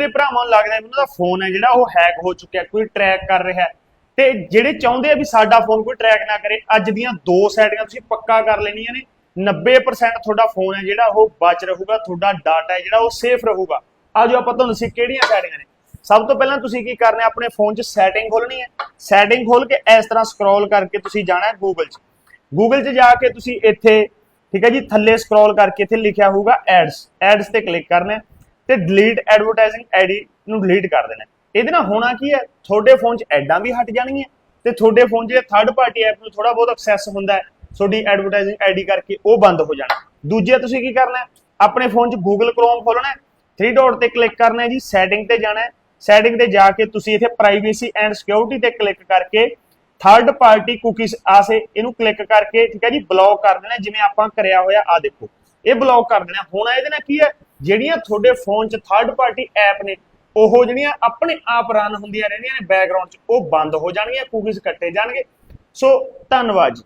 ਮੇਰੇ ਭਰਾਵਾਂ ਨੂੰ ਲੱਗਦਾ ਉਹਨਾਂ ਦਾ ਫੋਨ ਹੈ ਜਿਹੜਾ ਉਹ ਹੈਕ ਹੋ ਚੁੱਕਿਆ ਕੋਈ ਟਰੈਕ ਕਰ ਰਿਹਾ ਤੇ ਜਿਹੜੇ ਚਾਹੁੰਦੇ ਆ ਵੀ ਸਾਡਾ ਫੋਨ ਕੋਈ ਟਰੈਕ ਨਾ ਕਰੇ, ਅੱਜ ਦੀਆਂ ਦੋ ਸੈਟਿੰਗਾਂ ਤੁਸੀਂ ਪੱਕਾ ਕਰ ਲੈਣੀਆਂ ਨੇ। 90% ਤੁਹਾਡਾ ਫੋਨ ਹੈ ਜਿਹੜਾ ਉਹ ਬਚ ਰਹੂਗਾ, ਤੁਹਾਡਾ ਡਾਟਾ ਹੈ ਜਿਹੜਾ ਉਹ ਸੇਫ ਰਹੂਗਾ। ਆਜੋ ਆਪਾਂ ਤੁਹਾਨੂੰ ਦੱਸੀ ਕਿਹੜੀਆਂ ਸੈਟਿੰਗਾਂ ਨੇ? ਸਭ ਤੋਂ ਪਹਿਲਾਂ ਤੁਸੀਂ ਕੀ ਕਰਨਾ ਆਪਣੇ ਫੋਨ 'ਚ ਸੈਟਿੰਗ ਖੋਲਣੀ ਹੈ। ਸੈਟਿੰਗ ਖੋਲ ਕੇ ਇਸ ਤਰ੍ਹਾਂ ਸਕਰੋਲ ਕਰਕੇ ਤੁਸੀਂ ਜਾਣਾ ਹੈ ਗੂਗਲ 'ਚ। ਗੂਗਲ 'ਚ ਜਾ ਕੇ ਤੁਸੀਂ ਇੱਥੇ, ਠੀਕ ਹੈ ਜੀ, ਥੱਲੇ ਸਕਰੋਲ ਕਰਕੇ ਇੱਥੇ ਲਿਖਿਆ ਹੋਊਗਾ ਐਡਸ ਐਡਸ ਤੇ ਕਲਿੱਕ ਕਰਨਾ ਹੈ। ਤੇ ਡਿਲੀਟ ਐਡਵਰਟਾਈਜ਼ਿੰਗ ਆਈਡੀ ਨੂੰ ਡਿਲੀਟ ਕਰ ਦੇਣਾ। ਇਹਦੇ ਨਾਲ ਹੋਣਾ ਕੀ ਹੈ? ਤੁਹਾਡੇ ਫੋਨ 'ਚ ਐਡਾਂ ਵੀ ਹਟ ਜਾਣਗੀਆਂ ਤੇ ਤੁਹਾਡੇ ਫੋਨ 'ਚ ਥਰਡ ਪਾਰਟੀ ਐਪ ਨੂੰ ਥੋੜਾ ਬਹੁਤ ਐਕਸੈਸ ਹੁੰਦਾ ਹੈ, ਤੁਹਾਡੀ ਐਡਵਰਟਾਈਜ਼ਿੰਗ ਆਈਡੀ ਕਰਕੇ ਉਹ ਬੰਦ ਹੋ ਜਾਣਾ। ਦੂਜੇ ਤੁਸੀਂ ਕੀ ਕਰਨਾ ਆਪਣੇ ਫੋਨ 'ਚ ਗੂਗਲ ਕ੍ਰੋਮ ਖੋਲਣਾ 3 ਡਾਟ ਤੇ ਕਲਿੱਕ ਕਰਨਾ ਹੈ ਜੀ ਸੈਟਿੰਗ ਤੇ ਜਾਣਾ ਹੈ। ਸੈਟਿੰਗ ਤੇ ਜਾ ਕੇ ਤੁਸੀਂ ਇੱਥੇ ਪ੍ਰਾਈਵੇਸੀ ਐਂਡ ਸਿਕਿਉਰਿਟੀ ਤੇ ਕਲਿੱਕ ਕਰਕੇ ਥਰਡ ਪਾਰਟੀ ਕੁਕੀਜ਼ ਆਸੇ ਇਹਨੂੰ ਕਲਿੱਕ ਕਰਕੇ, ਠੀਕ ਹੈ ਜੀ ਬਲੌਕ ਕਰ ਦੇਣਾ, ਜਿਵੇਂ ਆਪਾਂ ਕਰਿਆ ਹੋਇਆ ਆ ਦੇਖੋ। ਇਹ ਬਲੌਕ ਕਰ ਦੇਣਾ। ਹੁਣ ਇਹਦੇ ਨਾਲ ਕੀ ਹੈ? ਜਿਹੜੀਆਂ ਤੁਹਾਡੇ ਫੋਨ 'ਚ ਥਰਡ ਪਾਰਟੀ ਐਪ ਨੇ, ਉਹ ਜਿਹੜੀਆਂ ਆਪਣੇ ਆਪ ਰਨ ਹੁੰਦੀਆਂ ਰਹਿੰਦੀਆਂ ਨੇ ਬੈਕਗ੍ਰਾਉਂਡ 'ਚ, ਉਹ ਬੰਦ ਹੋ ਜਾਣਗੀਆਂ ਕੁਕੀਜ਼ ਕੱਟੇ ਜਾਣਗੇ। ਸੋ ਧੰਨਵਾਦ ਜੀ।